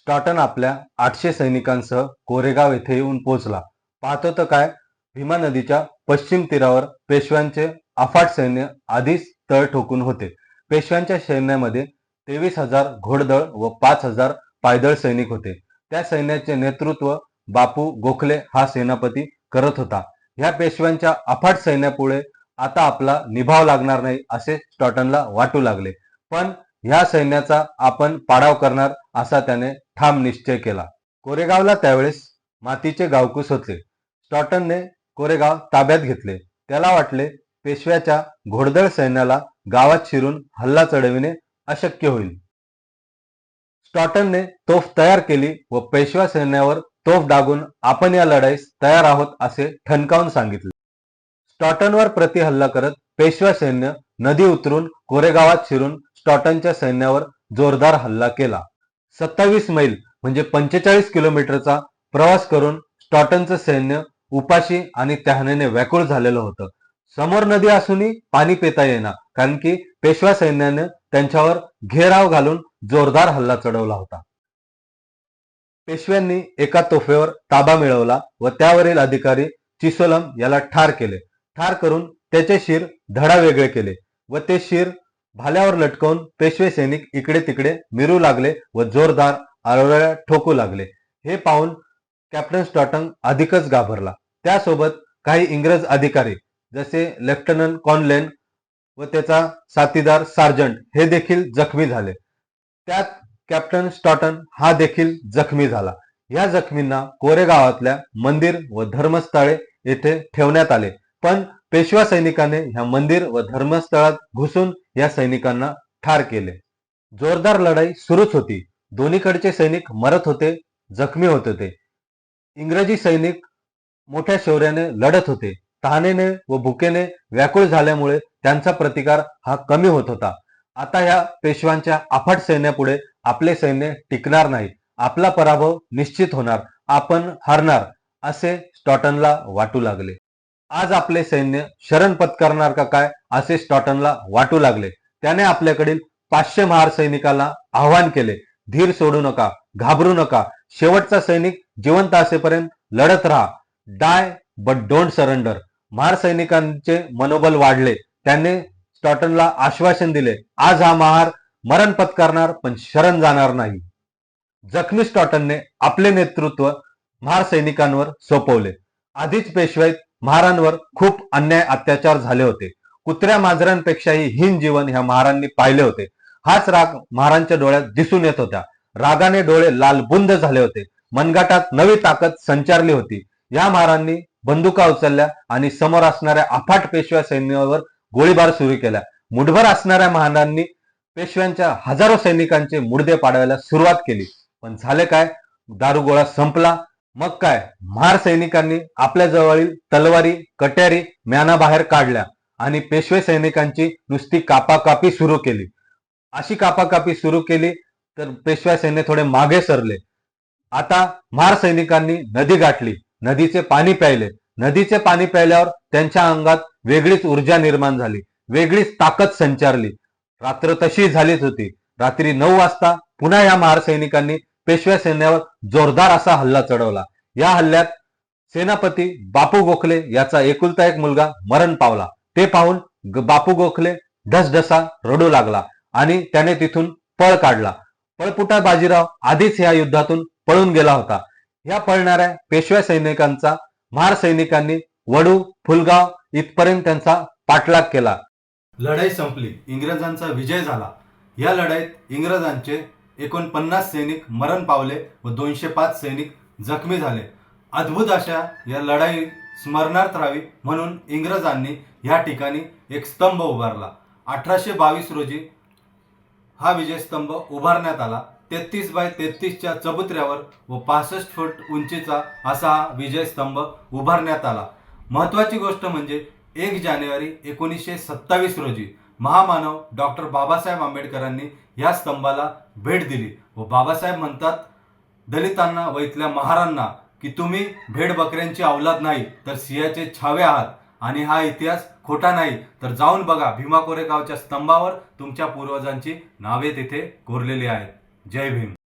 स्टॉटन आपल्या आठशे सैनिकांसह कोरेगाव येथे येऊन पोहोचला. पाहतो तर काय? भीमा नदीच्या पश्चिम तीरावर पेशव्यांचे अफाट सैन्य आधीच तळ ठोकून होते. पेशव्यांच्या सैन्यामध्ये तेवीस हजार घोडदळ व पाच हजार पायदळ सैनिक होते. त्या सैन्याचे नेतृत्व बापू गोखले हा सेनापती करत होता. ह्या पेशव्यांच्या अफाट सैन्यापुढे आता आपला निभाव लागणार नाही असे स्टॉटनला वाटू लागले. पण ह्या सैन्याचा आपण पाडाव करणार असा त्याने ठाम निश्चय केला. कोरेगावला त्यावेळेस मातीचे गावकूस होते. स्टॉटनने कोरेगाव ताब्यात घेतले. त्याला वाटले पेशव्याच्या घोडदळ सैन्याला गावात शिरून हल्ला चढविणे अशक्य होईल. स्टॉटनने तोफ तयार केली व पेशवा सैन्यावर तोफ डागून आपण या लढाईस तयार आहोत असे ठणकावून सांगितले. स्टॉटनवर प्रतिहल्ला करत पेशवा सैन्य नदी उतरून कोरेगावात शिरून स्टॉटनच्या सैन्यावर जोरदार हल्ला केला. सत्तावीस मैल म्हणजे पंचेचाळीस किलोमीटरचा प्रवास करून स्टॉटनचं सैन्य उपाशी आणि तहानेने व्याकुळ झालेलं होतं. समोर नदी असूनही पाणी पिता येईना कारण की पेशवा सैन्याने त्यांच्यावर घेराव घालून जोरदार हल्ला चढवला होता. पेशव्यांनी एका तोफेवर ताबा मिळवला व त्यावरील अधिकारी चिसोलम याला ठार केले. ठार करून त्याचे शिर धडा वेगळे केले व ते शिर भाल्यावर लटकवून पेशवे सैनिक इकडे तिकडे मिरू लागले व जोरदार आरोळ्या ठोकू लागले. हे पाहून कॅप्टन स्टॉटन अधिकच घाबरला. त्यासोबत काही इंग्रज अधिकारी जसे लेफ्टनंट कॉनलेन व त्याचा साथीदार सार्जंट हे देखील जखमी झाले. त्यात कॅप्टन स्टॉटन हा देखील जखमी झाला. या जखमींना कोरेगावातल्या मंदिर व धर्मस्थळे येथे ठेवण्यात आले. पण पेशवा सैनिकाने ह्या मंदिर व धर्मस्थळात घुसून या सैनिकांना ठार केले. जोरदार लढाई सुरूच होती. दोन्हीकडचे सैनिक मरत होते जखमी होत होते. इंग्रजी सैनिक मोठ्या शौर्याने लढत होते. तहानेने व भुकेने व्याकुळ झाल्यामुळे त्यांचा प्रतिकार हा कमी होत होता. आता या पेशव्यांच्या अफाट सैन्यापुढे आपले सैन्य टिकणार नाही. आपला पराभव निश्चित होणार. आपण हरणार असे स्टॉटनला वाटू लागले. आज आपले सैन्य शरण पत्करणार का काय असे स्टॉटनला वाटू लागले. त्याने आपल्याकडील पाचशे महार सैनिकाला आव्हान केले. धीर सोडू नका घाबरू नका. शेवटचा सैनिक जिवंत असेपर्यंत लढत राहा. Die but don't surrender Mahar सैनिकांचे मनोबल वाढले. त्यांनी स्टॉटनला आश्वासन दिले. आज हा महार मरण पत्करणार पण शरण जाणार नाही. जखमी स्टॉटनने आपले नेतृत्व महार सैनिकांवर सोपवले. आधीच पेशवाईत महारांवर खूप अन्याय अत्याचार झाले होते. कुत्र्या मांजरांपेक्षाही हीन जीवन ह्या महारांनी पाहिले होते. हाच राग महारांच्या डोळ्यात दिसून येत होता. रागाने डोळे लालबुंद झाले होते. मनगाटात नवी ताकद संचारली होती. या महारांनी बंदुका उचलल्या आणि समोर असणाऱ्या अफाट पेशव्या सैन्यावर गोळीबार सुरू केला. मुठभर असणाऱ्या महारांनी पेशव्यांच्या हजारो सैनिकांचे मुडदे पाडवायला सुरुवात केली. पण झाले काय? दारुगोळा संपला. मग काय? महार सैनिकांनी आपल्या जवळील तलवारी कट्यारी म्यानाबाहेर काढल्या. आणि पेशवे सैनिकांची नुसती कापाकापी सुरू केली. अशी कापाकापी सुरू केली तर पेशव्या सैन्य थोडे मागे सरले. आता महार सैनिकांनी नदी गाठली. नदीचे पाणी प्यायले. नदीचे पाणी प्यायल्यावर त्यांच्या अंगात वेगळीच ऊर्जा निर्माण झाली. वेगळीच ताकद संचारली. रात्र तशी झालीच होती. रात्री नऊ वाजता पुन्हा या महार सैनिकांनी पेशव्या सैन्यावर जोरदार असा हल्ला चढवला. या हल्ल्यात सेनापती बापू गोखले याचा एकुलता एक मुलगा मरण पावला. ते पाहून बापू गोखले ढसढसा रडू लागला आणि त्याने तिथून पळ काढला. पळपुटा बाजीराव आधीच या युद्धातून पळून गेला होता. या पळणाऱ्या पेशव्या सैनिकांचा महार सैनिकांनी वडू फुलगाव इथपर्यंत त्यांचा पाठलाग केला. लढाई संपली. इंग्रजांचा विजय झाला. या लढाईत इंग्रजांचे एकोणपन्नास सैनिक मरण पावले व दोनशे पाच सैनिक जखमी झाले. अद्भुत अशा या लढाई स्मरणार्थ राहावी म्हणून इंग्रजांनी या ठिकाणी एक स्तंभ उभारला. अठराशे बावीस रोजी हा विजयस्तंभ उभारण्यात आला. तेहतीस बाय तेहतीसच्या चबुत्र्यावर व पासष्ट फूट उंचीचा असा हा विजयस्तंभ उभारण्यात आला. महत्त्वाची गोष्ट म्हणजे एक जानेवारी एकोणीसशे सत्तावीस रोजी महामानव डॉक्टर बाबासाहेब आंबेडकरांनी या स्तंभाला भेट दिली व बाबासाहेब म्हणतात दलितांना व इथल्या महारांना की तुम्ही भेड बकऱ्यांची अवलाद नाही तर सिंहाचे छावे आहात. आणि हा इतिहास खोटा नाही तर जाऊन बघा भीमा कोरेगावच्या स्तंभावर तुमच्या पूर्वजांची नावे तिथे कोरलेली आहेत. जय भीम.